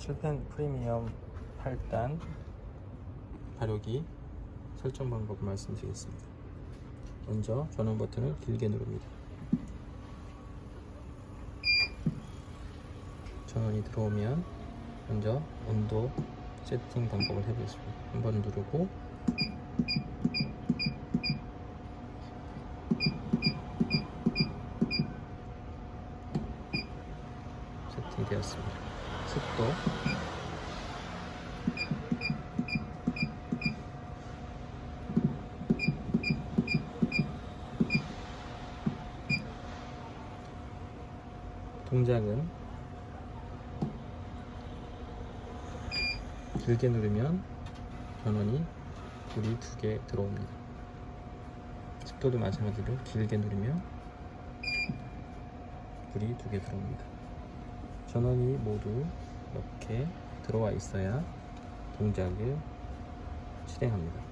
7펜 프리미엄 8단 발효기 설정 방법을 말씀드리겠습니다. 먼저 전원 버튼을 길게 누릅니다. 전원이 들어오면 먼저 온도 세팅 방법을 해보겠습니다. 한번 누르고 세팅되었습니다. 습도 동작은 길게 누르면 전원이 불이 두 개 들어옵니다. 습도도 마찬가지로 길게 누르면 불이 두 개 들어옵니다. 전원이 모두 이렇게 들어와 있어야 동작을 실행합니다.